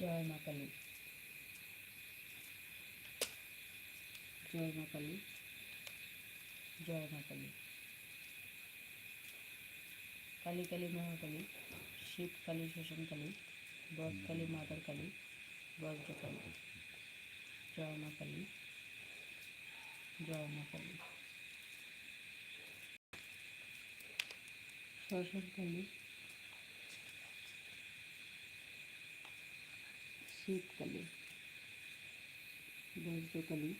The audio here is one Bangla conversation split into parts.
জয় মা কালী। জয় মা কালী। জয় মা কালী। কালী কালী মহাকালী শিব কালী, শোষণ কালী বধ কালী মাতার কালী, বজ্র কালী। জয় মা কালী। জয় মা কালী। শোষণ কালী শীতকালে বজ্রকালী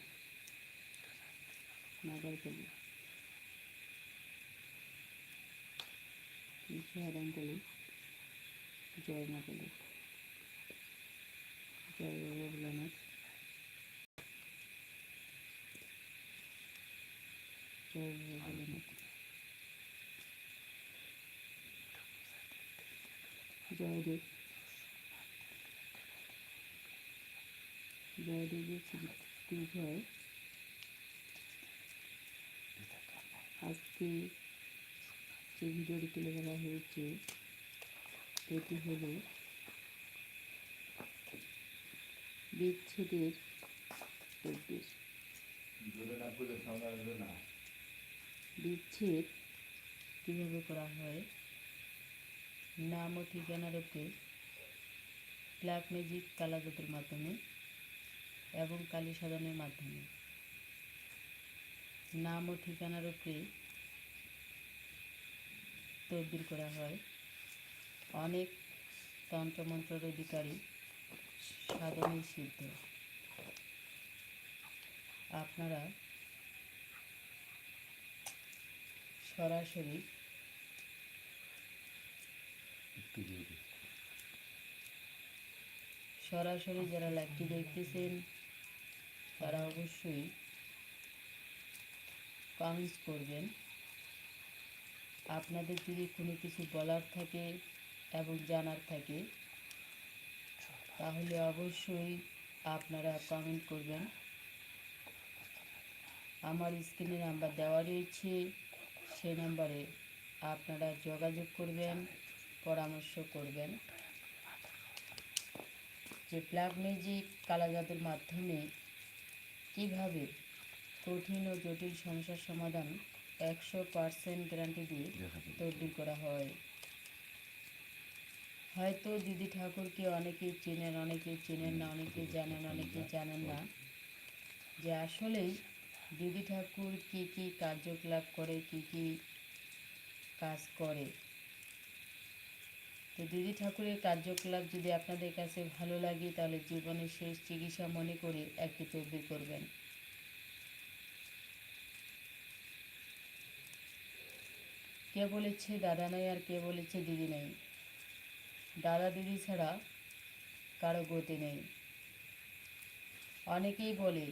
নাগরকালী বিশ্বহারাঙ্কালী জয় মাকালী জয় বাবা ভোলানাথ জয় বাবা ভোলানাথ জয়দেবের দীর্ঘয় আজকে যে ভিডিওটি তুলে ধরা হয়েছে এটি হল বিচ্ছেদের বিচ্ছেদ কীভাবে করা হয়? নাম ও ঠিকানার উপরে ব্ল্যাক ম্যাজিক কালাজাতের মাধ্যমে। এবং কালী সাধনের মাধ্যমে। নাম ও ঠিকানার উপরে তদবির করা হয়। অনেক তন্ত্রমন্ত্রের অধিকারী সাধনের সিদ্ধ। আপনারা সরাসরি সরাসরি যারা লাইভটি দেখতেছেন তারা অবশ্যই কমেন্টস করবেন। আপনাদের যদি কোনো কিছু বলার থাকে এবং জানার থাকে, তাহলে অবশ্যই আপনারা কমেন্ট করবেন। আমার স্ক্রিনে নাম্বার দেওয়া রয়েছে, সেই নাম্বারে আপনারা যোগাযোগ করবেন, পরামর্শ করবেন। যে প্লাগ ম্যাজিক কালাজাদুর মাধ্যমে কীভাবে কঠিন ও জটিল সমস্যার সমাধান একশো পার্সেন্ট গ্যারান্টি দিয়ে তৈরি করা হয়? হয়তো দিদি ঠাকুরকে অনেকেই চেনেন অনেকেই চেনেন না অনেকেই জানেন অনেকেই জানেন না যে আসলেই দিদি ঠাকুর কি কি কার্যকলাপ করে কি কি কাজ করে। তো দিদি ঠাকুরের কার্যকলাপ যদি আপনাদের কাছে ভালো লাগে, তাহলে জীবনের শেষ চিকিৎসা মনে করে একটি তদবির করবেন। কে বলেছে দাদা নাই আর কে বলেছে দিদি নেই? দাদা দিদি ছাড়া কারও গতি নেই। অনেকেই বলে,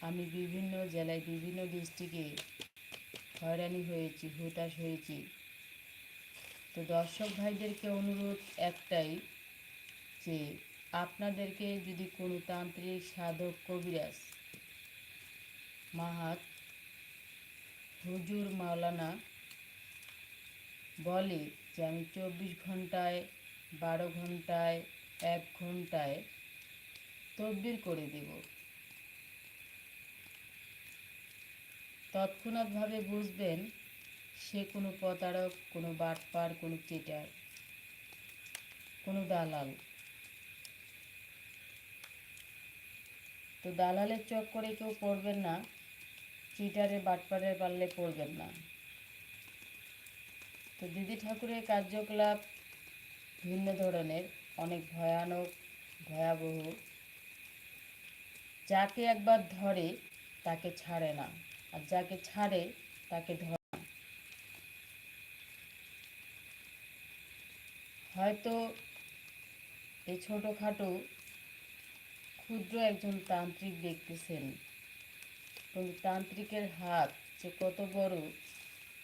আমি বিভিন্ন জেলায় বিভিন্ন ডিস্ট্রিক্টে হয়রানি হয়েছি, হতাশ হয়েছি। তো দর্শক ভাইদেরকে অনুরোধ একটাই যে আপনাদেরকে যদি কোনো তান্ত্রিক সাধক কবিরাজ মাহাত হুজুর মাওলানা বলে যে আমি চব্বিশ ঘন্টায়, বারো ঘন্টায়, এক ঘন্টায় তদবির করে দেব তৎক্ষণাৎভাবে বুঝবেন সে কোনো প্রতারক, কোনো বাটপার, কোনো চিটার কোনো দালাল। তো দালালের চক্করে কেউ পড়বেন না চিটারে বাটপারের পারলে পড়বেন না। তো দিদি ঠাকুরের কার্যকলাপ ভিন্ন ধরনের, অনেক ভয়ানক, ভয়াবহ। যাকে একবার ধরে, তাকে ছাড়ে না। আর যাকে ছাড়ে, তাকে ধরে না হয়তো এই ছোটোখাটো ক্ষুদ্র একজন তান্ত্রিক দেখতেছেন। কিন্তু তান্ত্রিকের হাত যে কত বড়,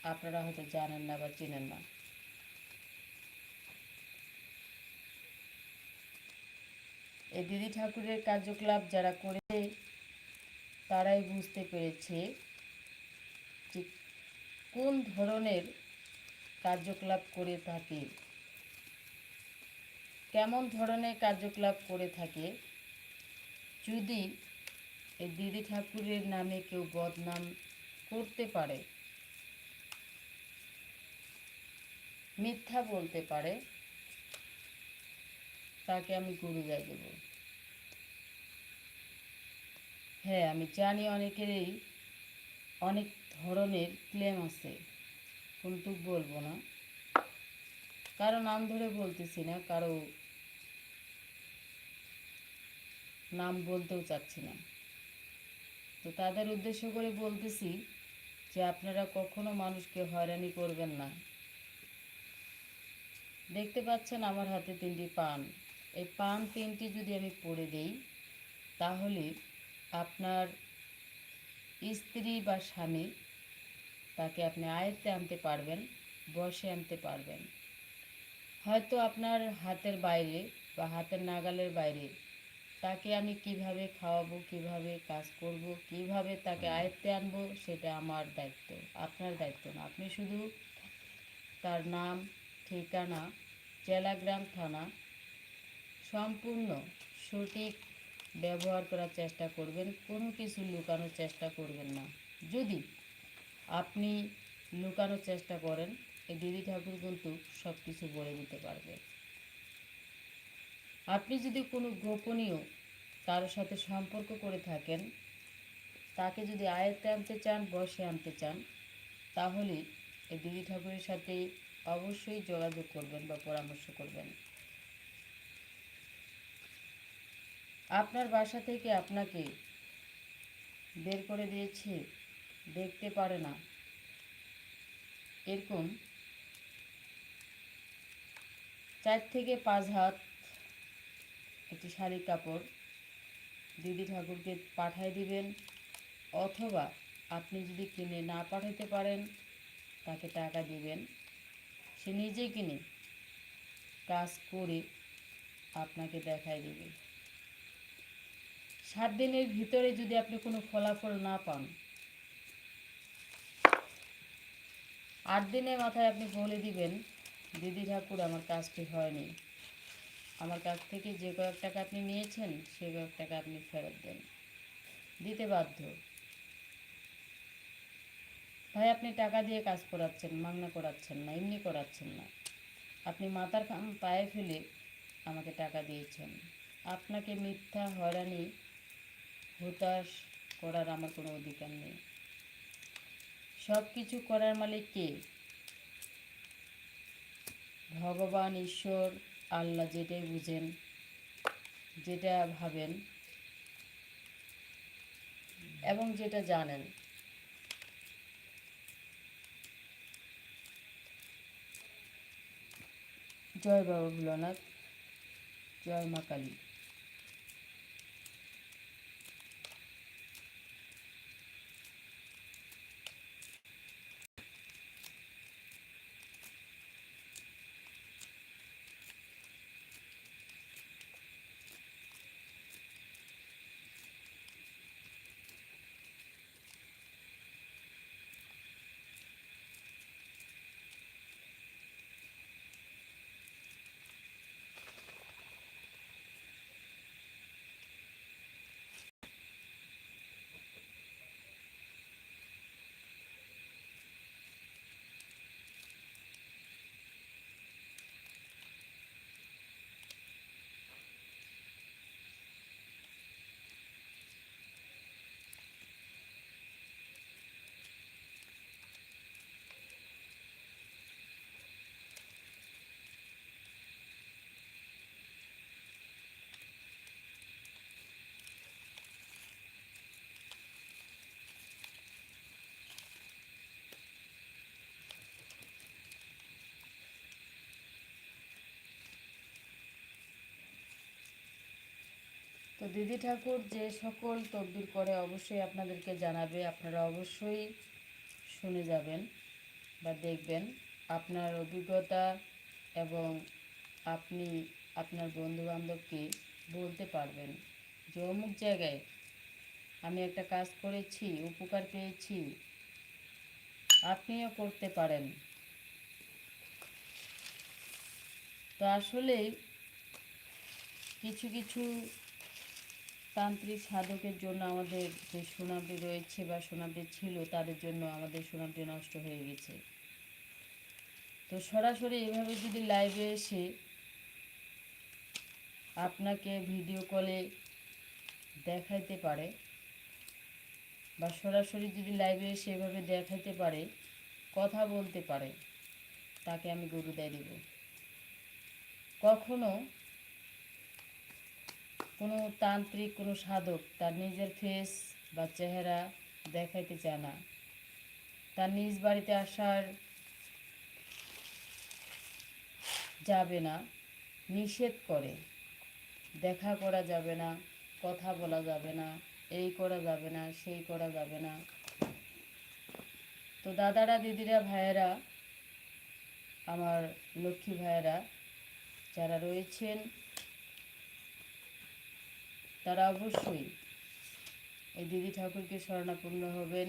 আপনারা হয়তো জানেন না বা চেনেন না। এই দিদি ঠাকুরের কার্যকলাপ যারা করে তারাই বুঝতে পেরেছে যে কোন ধরনের কার্যকলাপ করে থাকে। কেমন ধরনের কার্যকলাপ করে থাকে? যদি এই দিদি ঠাকুরের নামে কেউ বদনাম করতে পারে, মিথ্যা বলতে পারে, তাকে আমি গুরু গাই দেব। হ্যাঁ আমি জানি অনেকেরই অনেক ধরনের ক্লেম আছে, কিন্তু বলব না। কারও নাম ধরে বলতেছি না, কারও নাম বলতেও চাচ্ছি না। তো তাদের উদ্দেশ্য করে বলতেছি যে আপনারা কখনো মানুষকে হয়রানি করবেন না। দেখতে পাচ্ছেন আমার হাতে তিনটি পান। এই পান তিনটি যদি আমি পড়ে দেই, তাহলে আপনার স্ত্রী বা স্বামী তাকে আপনি আয়ত্তে আনতে পারবেন, বসে আনতে পারবেন। হয়তো আপনার হাতের বাইরে বা হাতের নাগালের বাইরে তাকে আমি কীভাবে খাওয়াবো কীভাবে কাজ করব কীভাবে তাকে আয়ত্তে আনব সেটা আমার দায়িত্ব আপনার দায়িত্ব না। আপনি শুধু তার নাম ঠিকানা জেলাগ্রাম থানা সম্পূর্ণ সঠিক ব্যবহার করার চেষ্টা করবেন কোনো কিছু লুকানোর চেষ্টা করবেন না। যদি আপনি লুকানোর চেষ্টা করেন এই দিদি ঠাকুর কিন্তু সব কিছু বলে দিতে পারবে। আপনি যদি কোনো গোপনীয় কারোর সাথে সম্পর্ক করে থাকেন, তাকে যদি আয়ত্তে আনতে চান, বসে আনতে চান, তাহলে এই দিদি ঠাকুরের সাথে অবশ্যই যোগাযোগ করবেন বা পরামর্শ করবেন। আপনার বাসা থেকে আপনাকে বের করে দিয়েছে, দেখতে পারে না। এরকম চার থেকে পাঁচ হাত একটি শাড়ির কাপড় দিদি ঠাকুরকে পাঠায় দিবেন। অথবা আপনি যদি কিনে না পাঠাতে পারেন, তাকে টাকা দিবেন। সে নিজে কিনে কাজ করে আপনাকে দেখায় দিবে। সাত দিনের ভিতরে যদি আপনি কোনো ফলাফল না পান, আট দিনের মাথায় আপনি বলে দিবেন দিদি ঠাকুর, আমার কাজটি হয়নি। আমার কাছ থেকে যে কয়েক টাকা আপনি নিয়েছেন, সে কয়েক টাকা আপনি ফেরত দেন। দিতে বাধ্য। ভাই, আপনি টাকা দিয়ে কাজ করাচ্ছেন মাংনা করাচ্ছেন না, এমনি করাচ্ছেন না। আপনি মাথার খাম পায়ে ফেলে আমাকে টাকা দিয়েছেন। আপনাকে মিথ্যা, হয়রানি, হতাশ করার আমার কোনো অধিকার নেই। সব কিছু করার মালিক কে? ভগবান ঈশ্বর আল্লাহ যেটাই বুঝেন, যেটা ভাবেন এবং যেটা জানেন। জয় বাবা ভোলানাথ, জয় মা কালী। দিদি ঠাকুর যে সকল তদবির করে অবশ্যই আপনাদেরকে জানাবে। আপনারা অবশ্যই শুনে যাবেন বা দেখবেন আপনার অভিজ্ঞতা এবং আপনি আপনার বন্ধুবান্ধবকে বলতে পারবেন যে অমুক জায়গায় আমি একটা কাজ করেছি, উপকার পেয়েছি, আপনিও করতে পারেন। তো আসলে কিছু কিছু তান্ত্রিক সাধকের জন্য আমাদের যে সুনামটি রয়েছে বা সুনামটি ছিল তাদের জন্য আমাদের সুনামটি নষ্ট হয়ে গেছে। তো সরাসরি এভাবে যদি লাইভে এসে আপনাকে ভিডিও কলে দেখাইতে পারে, বা সরাসরি যদি লাইভে এসে এভাবে দেখাইতে পারে, কথা বলতে পারে, তাকে আমি গুরুদায় দেব। কখনো কোনো তান্ত্রিক, কোনো সাধক তার নিজের ফেস বা চেহারা দেখাইতে চায় না। তার নিজ বাড়িতে আসার যাবে না, নিষেধ করে। দেখা করা যাবে না, কথা বলা যাবে না, এই করা যাবে না, সেই করা যাবে না। তো দাদারা, দিদিরা, ভাইয়েরা, আমার লক্ষ্মী ভাইয়েরা যারা রয়েছেন তারা অবশ্যই এই দিদি ঠাকুরকে শরণাপন্ন হবেন।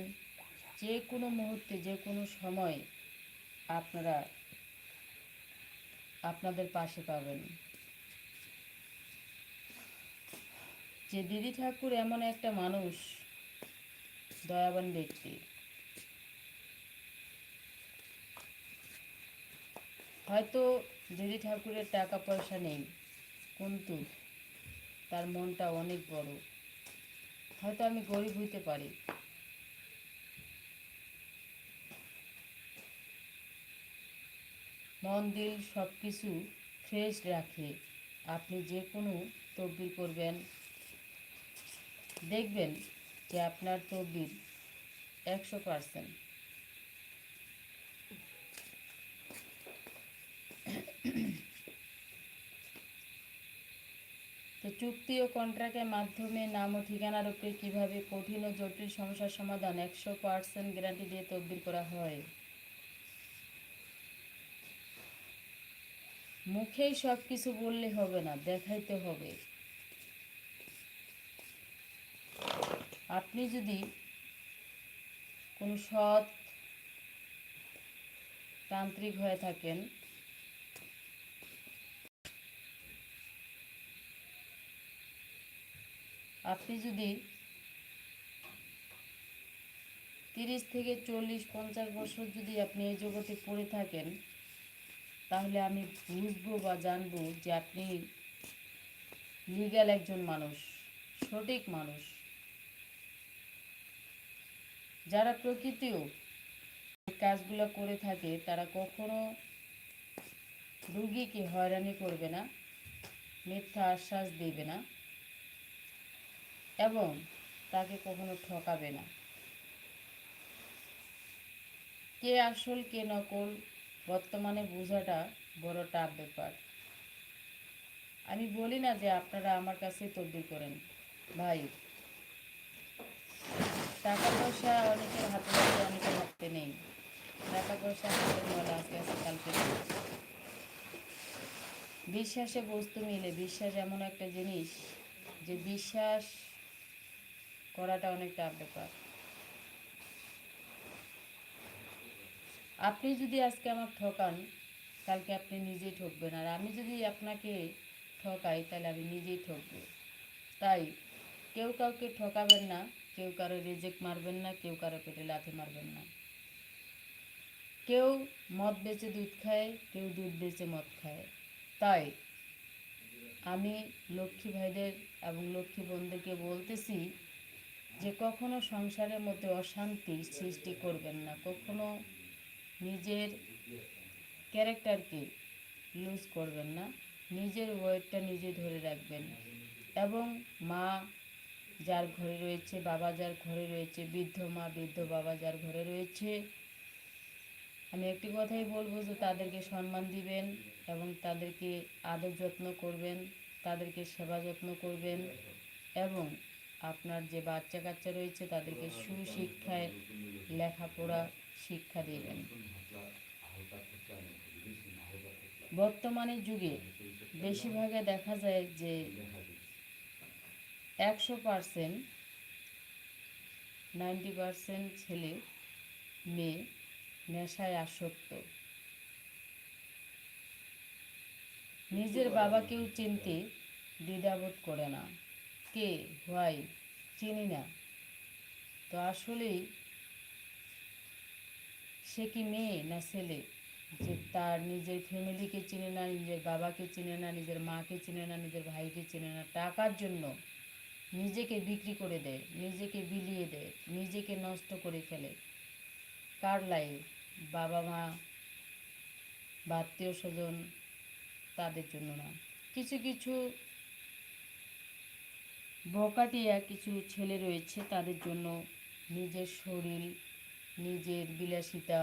যে কোনো মুহূর্তে, যে কোনো সময় আপনারা আপনাদের পাশে পাবেন। যে দিদি ঠাকুর এমন একটা মানুষ, দয়াবান ব্যক্তি, হয়তো দিদি ঠাকুরের টাকা পয়সা নেই, কিন্তু তার মনটা অনেক বড়। হয়তো আমি গরিব হইতে পারি। মন দিল সব কিছু ফ্রেশ রাখে। আপনি যে কোনো তদবির করবেন। দেখবেন যে আপনার তদবির একশো পারসেন্ট চুক্তি ও কন্ট্রাক্টের মাধ্যমে নাম ও ঠিকানার উপরে কীভাবে কঠিন ও জটিল সমস্যার সমাধান একশো পার্সেন্ট গ্যারান্টি দিয়ে তদবির করা হয়? মুখেই সব কিছু বললে হবে না, দেখাইতে হবে। আপনি যদি কোনো সৎ তান্ত্রিক হয়ে থাকেন আপনি যদি তিরিশ থেকে চল্লিশ, পঞ্চাশ বছর যদি আপনি এই জগতে পড়ে থাকেন, তাহলে আমি বুঝব বা জানব যে আপনি লিগ্যাল একজন মানুষ, সঠিক মানুষ। যারা প্রকৃতিও কাজগুলো করে থাকে, তারা কখনো রুগীকে হয়রানি করবে না, মিথ্যা আশ্বাস দেবে না। এবং তাকে কখনো ঠকাবে না। কে আসল, কে নকল, বর্তমানে বোঝাটা বড় টাফ ব্যাপার। আমি বলি না যে আপনারা আমার কাছে তদবির করেন। ভাই টাকা পয়সা অনেকের হাতে আছে অনেকের হাতে নেই। টাকা পয়সা হাতের ময়লা আজকে আছে, কালকে বিশ্বাসে বস্তু মিলে। বিশ্বাস এমন একটা জিনিস যে বিশ্বাস করাটা অনেক টাফ ব্যাপার আপনি যদি আজকে আমার ঠকান, কালকে আপনি নিজেই ঠকবেন। আর আমি যদি আপনাকে ঠকাই, তাহলে আমি নিজেই ঠকবো। তাই কেউ কাউকে ঠকাবেন না, কেউ কারও রিজেক্ট মারবেন না, কেউ কারও পেটে লাথি মারবেন না। কেউ মদ বেচে দুধ খায়, কেউ দুধ বেচে মদ খায়। তাই আমি লক্ষ্মী ভাইদের এবং লক্ষ্মী বোনদেরকে বলতেছি যে কখনো সংসারের মধ্যে অশান্তি সৃষ্টি করবেন না, কখনো নিজের ক্যারেক্টারকে লুজ করবেন না, নিজের ওয়েটটা নিজে ধরে রাখবেন এবং মা যার ঘরে রয়েছে, বাবা যার ঘরে রয়েছে, বৃদ্ধ মা, বৃদ্ধ বাবা যার ঘরে রয়েছে, আমি একটি কথাই বলব যে তাদেরকে সম্মান দিবেন এবং তাদেরকে আদর যত্ন করবেন, তাদেরকে সেবা যত্ন করবেন এবং আপনার যে বাচ্চা কাচ্চা রয়েছে, তাদেরকে সুশিক্ষায় লেখাপড়া শিক্ষা দিবেন বর্তমানে যুগে বেশিরভাগে দেখা যায় যে একশো পারসেন্ট, নাইনটি পারসেন্ট ছেলে মেয়ে নেশায় আসক্ত। নিজের বাবাকেও চিনতে দ্বিধাবোধ করে না। কে? হোয়াই চিনি না। তো আসলেই সে কি মেয়ে না ছেলে? যে তার নিজের ফ্যামিলিকে চিনে না, নিজের বাবাকে চিনে না, নিজের মাকে চিনে না, নিজের ভাইকে চিনে না, টাকার জন্য নিজেকে বিক্রি করে দেয়, নিজেকে বিলিয়ে দেয়, নিজেকে নষ্ট করে ফেলে। কার লাইফ বাবা, মা বা আত্মীয় স্বজন তাদের জন্য না। কিছু কিছু বকাটিয়া কিছু ছেলে রয়েছে, তাদের জন্য নিজের শরীর, নিজের বিলাসিতা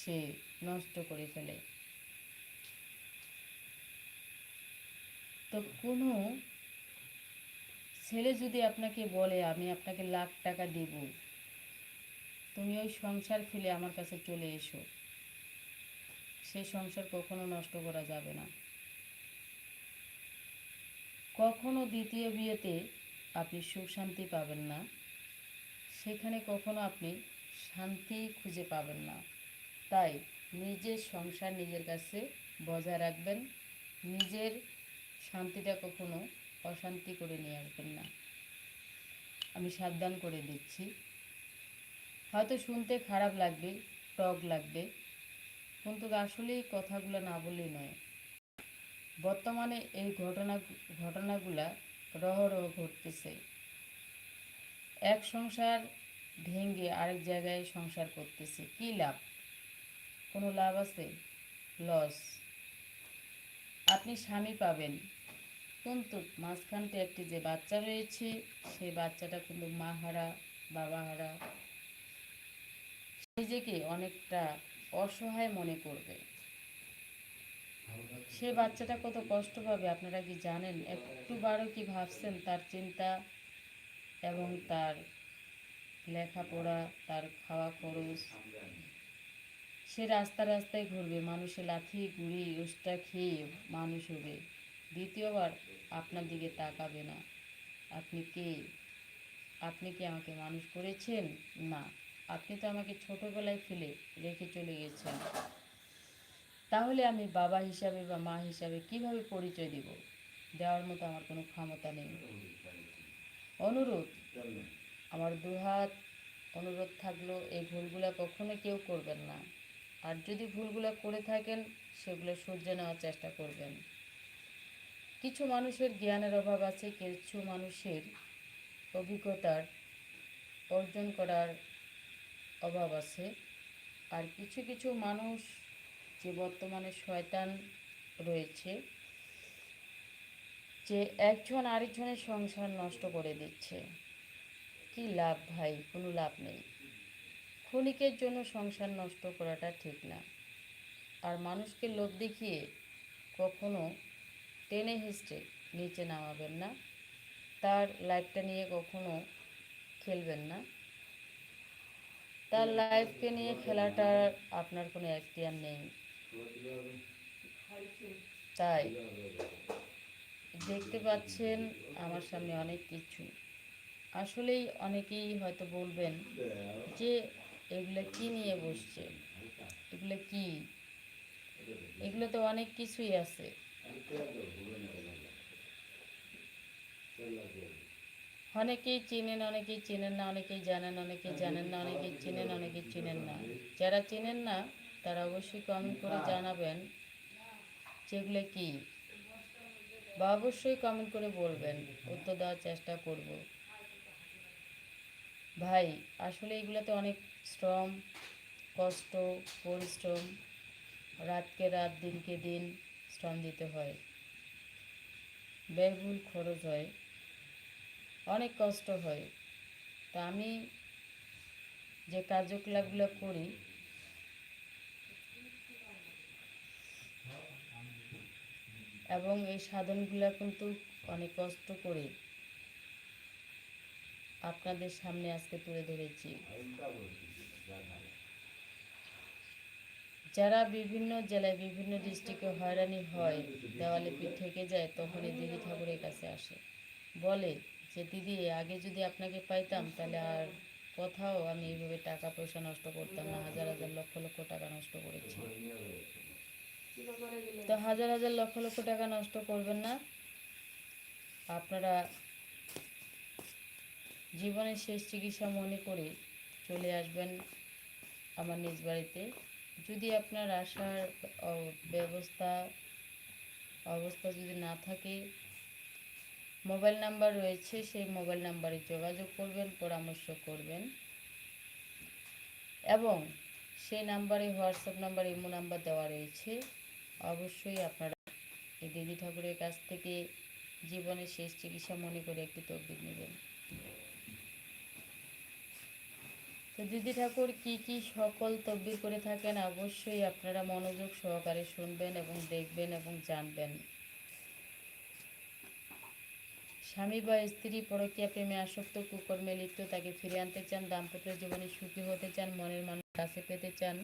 সে নষ্ট করে ফেলে। তো কোনো ছেলে যদি আপনাকে বলে, আমি আপনাকে লাখ টাকা দেব, তুমি ওই সংসার ফেলে আমার কাছে চলে এসো সেই সংসার কখনো নষ্ট করা যাবে না। কখনো দ্বিতীয় বিয়েতে আপনি সুখ শান্তি পাবেন না। সেখানে কখনো আপনি শান্তি খুঁজে পাবেন না। তাই নিজের সংসার নিজের কাছে বজায় রাখবেন। নিজের শান্তিটা কখনো অশান্তি করে নিয়ে আসবেন না। আমি সাবধান করে দিচ্ছি। হয়তো শুনতে খারাপ লাগবে, টক লাগবে। কিন্তু আসলেই কথাগুলো না বললেই নয়। বর্তমানে এই ঘটনা, ঘটনাগুলা রহ রহ ঘটতেছে। এক সংসার ভেঙে আরেক জায়গায় সংসার করতেছে। কি লাভ? কোনো লাভ আছে? লস। আপনি স্বামী পাবেন। কিন্তু মাঝখানতে একটি যে বাচ্চা রয়েছে সেই বাচ্চাটা কিন্তু মা হারা, বাবা হারা। নিজেকে অনেকটা অসহায় মনে করবে। সে বাচ্চাটা কত কষ্ট পাবে, আপনারা কি জানেন? একটু বারও কি ভাবছেন তার চিন্তা এবং তার লেখাপড়া, তার খাওয়া খরচ? সে রাস্তা রাস্তায় ঘুরবে, মানুষের লাথি গুড়ি উষ্টা খেয়ে মানুষ হবে। দ্বিতীয়বার আপনার দিকে তাকাবে না। আপনি কে? আপনি কি আমাকে মানুষ করেছেন? না। আপনি তো আমাকে ছোটোবেলায় ফেলে রেখে চলে গেছেন। তাহলে আমি বাবা হিসাবে বা মা হিসাবে কীভাবে পরিচয় দিব? দেওয়ার মতো আমার কোনো ক্ষমতা নেই। অনুরোধ, আমার দুহাত অনুরোধ থাকল, এই ভুলগুলো কখনো কেউ করবেন না। আর যদি ভুলগুলো করে থাকেন, সেগুলো সহ্য নেওয়ার চেষ্টা করবেন। কিছু মানুষের জ্ঞানের অভাব আছে, কিছু মানুষের অভিজ্ঞতার অর্জন করার অভাব আছে। আর কিছু কিছু মানুষ যে বর্তমানে শয়তান রয়েছে, যে একজন আরেকজনের সংসার নষ্ট করে দিচ্ছে। কি লাভ ভাই? কোনো লাভ নেই। ক্ষণিকের জন্য সংসার নষ্ট করাটা ঠিক না। আর মানুষকে লোভ দেখিয়ে কখনো টেনে হিস্টে নিচে নামাবেন না। তার লাইফটা নিয়ে কখনো খেলবেন না। তার লাইফকে নিয়ে খেলাটার আপনার কোনো এখতিয়ার নেই। তাই দেখতে পাচ্ছেন আমার সামনে অনেক কিছু। আসলেই অনেকেই হয়তো বলবেন যে এগুলো কি নিয়ে বসছে? এগুলো কি? এগুলো তো অনেক কিছুই আছে। অনেকেই চিনেন, অনেকেই চেনেন না, অনেকেই জানেন অনেকেই জানেন না, অনেকেই চিনেন অনেকেই চিনেন না। যারা চেনেন না তারা অবশ্যই কমেন্ট করে জানাবেন। যেগুলো কি? বা অবশ্যই কমেন্ট করে বলবেন। উত্তর দেওয়ার চেষ্টা করব। ভাই, আসলে এগুলোতে অনেক শ্রম, কষ্ট, পরিশ্রম, রাতকে রাত, দিনকে দিন শ্রম দিতে হয়। ব্যয়বহুল খরচ হয়। অনেক কষ্ট হয়। তা আমি যে কার্যকলাপগুলো করি এবং এই সাধনগুলো কিন্তু অনেক কষ্ট করে আপনাদের সামনে আজকে তুলে ধরেছি। যারা বিভিন্ন জেলায় বিভিন্ন ডিস্ট্রিক্টে হয়রানি হয়, দেওয়ালে পিঠ থেকে যায় তখন এই দিদি ঠাকুরের কাছে আসে। বলে যে, দিদি, আগে যদি আপনাকে পাইতাম, তাহলে আর কোথাও আমি এইভাবে টাকা পয়সা নষ্ট করতাম না। হাজার হাজার লক্ষ লক্ষ টাকা নষ্ট করেছি। তো হাজার হাজার লক্ষ লক্ষ টাকা নষ্ট করবেন না। আপনারা জীবনের শেষ চিকিৎসা মনে করে চলে আসবেন আমার নিজ বাড়িতে। যদি আপনার আসার ব্যবস্থা, অবস্থা যদি না থাকে, মোবাইল নাম্বার রয়েছে, সেই মোবাইল নাম্বারে যোগাযোগ করবেন, পরামর্শ করবেন। এবং সেই নাম্বারে হোয়াটসঅ্যাপ নাম্বার, ইমো নাম্বার দেওয়া রয়েছে। অবশ্যই আপনারা এই দেবী ঠাকুরের কাছ থেকে জীবনের শেষ চিকিৎসা মনে করে একটি তকবির নেবেন। তো দিদি ঠাকুর, কি কি সকল তকবির করে থাকেন অবশ্যই আপনারা মনোযোগ সহকারে শুনবেন এবং দেখবেন এবং জানবেন। স্বামী বা স্ত্রী পরকীয়া প্রেমে আসক্ত, কুকর্মে লিপ্ত, তাকে ফিরে আনতে চান, দাম্পত্য জীবনে সুখী হতে চান, মনের মানুষ কাছে পেতে চান